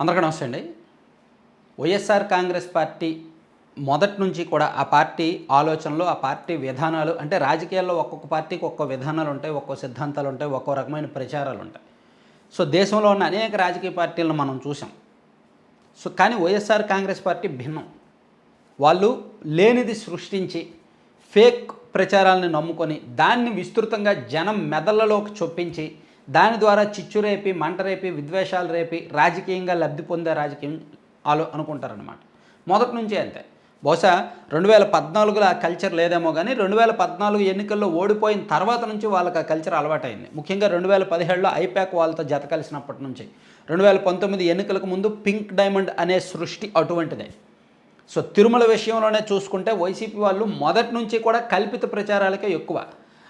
అందరికీ నమస్తే అండి. వైఎస్ఆర్ కాంగ్రెస్ పార్టీ మొదటి నుంచి కూడా ఆ పార్టీ ఆలోచనలు ఆ పార్టీ విధానాలు అంటే రాజకీయాల్లో ఒక్కొక్క పార్టీకి ఒక్కో విధానాలు ఉంటాయి ఒక్కో సిద్ధాంతాలు ఉంటాయి ఒక్కో రకమైన ప్రచారాలు ఉంటాయి. సో దేశంలో ఉన్న అనేక రాజకీయ పార్టీలను మనం చూసాం. సో కానీ వైఎస్ఆర్ కాంగ్రెస్ పార్టీ భిన్నం. వాళ్ళు లేనిది సృష్టించి ఫేక్ ప్రచారాలను నమ్ముకొని దాన్ని విస్తృతంగా జనం మెదళ్ళలోకి చొప్పించి దాని ద్వారా చిచ్చు రేపి మంట రేపి విద్వేషాలు రేపి రాజకీయంగా లబ్ధి పొందే రాజకీయం ఆలో అనుకుంటారనమాట మొదటి నుంచే అంతే. బహుశా రెండు వేల పద్నాలుగులో ఆ కల్చర్ లేదేమో కానీ రెండు వేల పద్నాలుగు ఎన్నికల్లో ఓడిపోయిన తర్వాత నుంచి వాళ్ళకి ఆ కల్చర్ అలవాటైంది. ముఖ్యంగా రెండు వేల పదిహేడులో ఐపాక్ వాళ్ళతో జత కలిసినప్పటి నుంచి. రెండు వేల పంతొమ్మిది ఎన్నికలకు ముందు పింక్ డైమండ్ అనే సృష్టి అటువంటిదే. సో తిరుమల విషయంలోనే చూసుకుంటే వైసీపీ వాళ్ళు మొదటి నుంచి కూడా కల్పిత ప్రచారాలకే ఎక్కువ.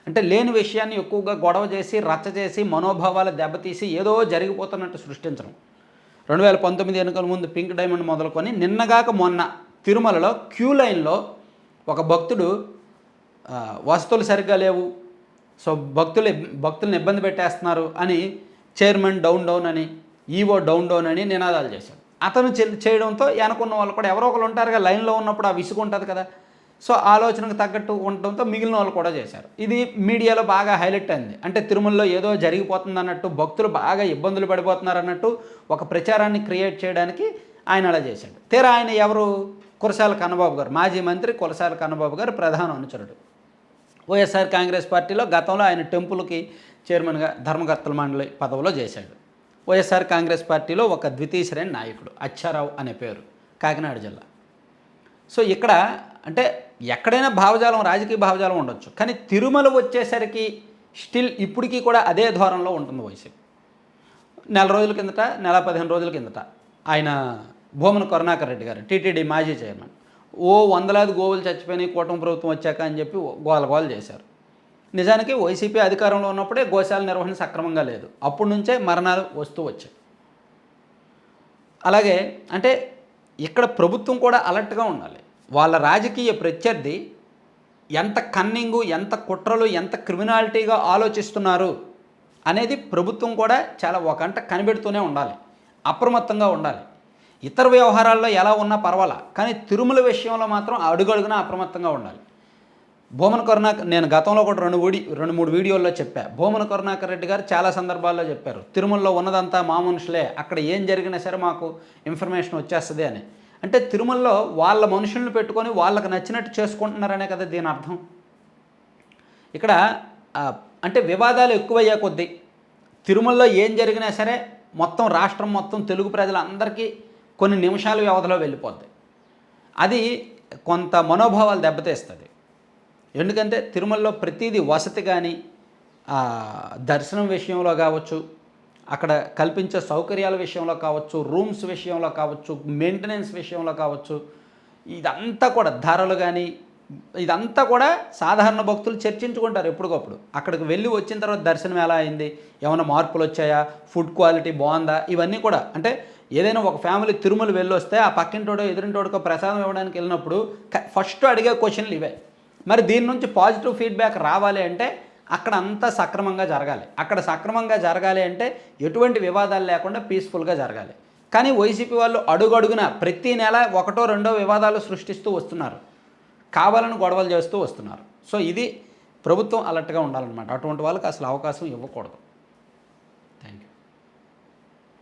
అంటే లేని విషయాన్ని ఎక్కువగా గొడవ చేసి రచ్చ చేసి మనోభావాలు దెబ్బతీసి ఏదో జరిగిపోతున్నట్టు సృష్టించడం. రెండు వేల పంతొమ్మిది ఎన్నికల ముందు పింక్ డైమండ్ మొదలుకొని నిన్నగాక మొన్న తిరుమలలో క్యూ లైన్లో ఒక భక్తుడు వసతులు సరిగ్గా లేవు సో భక్తులు భక్తుల్ని భక్తులను ఇబ్బంది పెట్టేస్తున్నారు అని చైర్మన్ డౌన్ డౌన్ అని ఈవో డౌన్ డౌన్ అని నినాదాలు చేశాడు. అతను చేయడంతో వెనకున్న వాళ్ళు కూడా ఎవరో ఒకరు ఉంటారుగా లైన్లో ఉన్నప్పుడు ఆ విసుగు ఉంటుంది కదా. సో ఆలోచనకు తగ్గట్టు ఉండటంతో మిగిలిన వాళ్ళు కూడా చేశారు. ఇది మీడియాలో బాగా హైలైట్ అయింది. అంటే తిరుమలలో ఏదో జరిగిపోతుంది అన్నట్టు భక్తులు బాగా ఇబ్బందులు పడిపోతున్నారు అన్నట్టు ఒక ప్రచారాన్ని క్రియేట్ చేయడానికి ఆయన అలా చేశాడు. తీరా ఆయన ఎవరు? కురసాల కన్నబాబు గారు మాజీ మంత్రి కురసాల కన్నబాబు గారు ప్రధాన అనుచరుడు. వైఎస్ఆర్ కాంగ్రెస్ పార్టీలో గతంలో ఆయన టెంపుల్కి చైర్మన్గా ధర్మకర్తల మండలి పదవిలో చేశాడు. వైఎస్ఆర్ కాంగ్రెస్ పార్టీలో ఒక ద్వితీయ శ్రేణి నాయకుడు అచ్చారావు అనే పేరు కాకినాడ జిల్లా. సో ఇక్కడ అంటే ఎక్కడైనా భావజాలం రాజకీయ భావజాలం ఉండొచ్చు. కానీ తిరుమల వచ్చేసరికి స్టిల్ ఇప్పటికీ కూడా అదే ధోరణిలో ఉంటుంది వైసీపీ. నెల రోజుల కిందట నెల పదిహేను రోజుల కిందట ఆయన భూమన కరుణాకర్ రెడ్డి గారు టీటీడీ మాజీ చైర్మన్ ఓ వందలాది గోవులు చచ్చిపోయినాయి కూటమి ప్రభుత్వం వచ్చాక అని చెప్పి గోల గోల చేశారు. నిజానికి వైసీపీ అధికారంలో ఉన్నప్పుడే గోశాల నిర్వహణ సక్రమంగా లేదు. అప్పటి నుంచే మరణాలు వస్తూ వచ్చాయి. అలాగే అంటే ఇక్కడ ప్రభుత్వం కూడా అలర్ట్గా ఉండాలి. వాళ్ళ రాజకీయ ప్రత్యర్థి ఎంత కన్నింగు ఎంత కుట్రలు ఎంత క్రిమినాలిటీగా ఆలోచిస్తున్నారు అనేది ప్రభుత్వం కూడా చాలా ఒక గంట కనిపెడుతూనే ఉండాలి. అప్రమత్తంగా ఉండాలి. ఇతర వ్యవహారాల్లో ఎలా ఉన్నా పర్వాలా కానీ తిరుమల విషయంలో మాత్రం అడుగడుగునా అప్రమత్తంగా ఉండాలి. భూమన కరుణాకర్ నేను గతంలో కూడా రెండు వీడి రెండు మూడు వీడియోల్లో చెప్పా. భూమన కరుణాకర్ రెడ్డి గారు చాలా సందర్భాల్లో చెప్పారు. తిరుమలలో ఉన్నదంతా మా మనుషులే అక్కడ ఏం జరిగినా సరే మాకు ఇన్ఫర్మేషన్ వచ్చేస్తుంది అని. అంటే తిరుమలలో వాళ్ళ మనుషులను పెట్టుకొని వాళ్ళకి నచ్చినట్టు చేసుకుంటున్నారనే కదా దీని అర్థం. ఇక్కడ అంటే వివాదాలు ఎక్కువయ్యే కొద్దీ తిరుమలలో ఏం జరిగినా సరే మొత్తం రాష్ట్రం మొత్తం తెలుగు ప్రజలందరికీ కొన్ని నిమిషాల వ్యవధిలో వెళ్ళిపోద్ది. అది కొంత మనోభావాలు దెబ్బతీస్తుంది. ఎందుకంటే తిరుమలలో ప్రతిదీ వసతి కానీ దర్శనం విషయంలో కావచ్చు అక్కడ కల్పించే సౌకర్యాల విషయంలో కావచ్చు రూమ్స్ విషయంలో కావచ్చు మెయింటెనెన్స్ విషయంలో కావచ్చు ఇదంతా కూడా ధరలు కానీ ఇదంతా కూడా సాధారణ భక్తులు చర్చించుకుంటారు ఎప్పటికప్పుడు. అక్కడికి వెళ్ళి వచ్చిన తర్వాత దర్శనం ఎలా అయింది ఏమైనా మార్పులు వచ్చాయా ఫుడ్ క్వాలిటీ బాగుందా ఇవన్నీ కూడా అంటే ఏదైనా ఒక ఫ్యామిలీ తిరుమల వెళ్ళి వస్తే ఆ పక్కింటోడో ఎదురింటోడికో ప్రసాదం ఇవ్వడానికి వెళ్ళినప్పుడు ఫస్ట్ అడిగే క్వశ్చన్లు ఇవే. మరి దీని నుంచి పాజిటివ్ ఫీడ్బ్యాక్ రావాలి అంటే అక్కడ అంతా సక్రమంగా జరగాలి. అక్కడ సక్రమంగా జరగాలి అంటే ఎటువంటి వివాదాలు లేకుండా పీస్ఫుల్గా జరగాలి. కానీ వైసీపీ వాళ్ళు అడుగడుగున ప్రతి నెల ఒకటో రెండో వివాదాలు సృష్టిస్తూ వస్తున్నారు. కావాలని గొడవలు చేస్తూ వస్తున్నారు. సో ఇది ప్రభుత్వం అలర్ట్గా ఉండాలన్నమాట. అటువంటి వాళ్ళకి అసలు అవకాశం ఇవ్వకూడదు.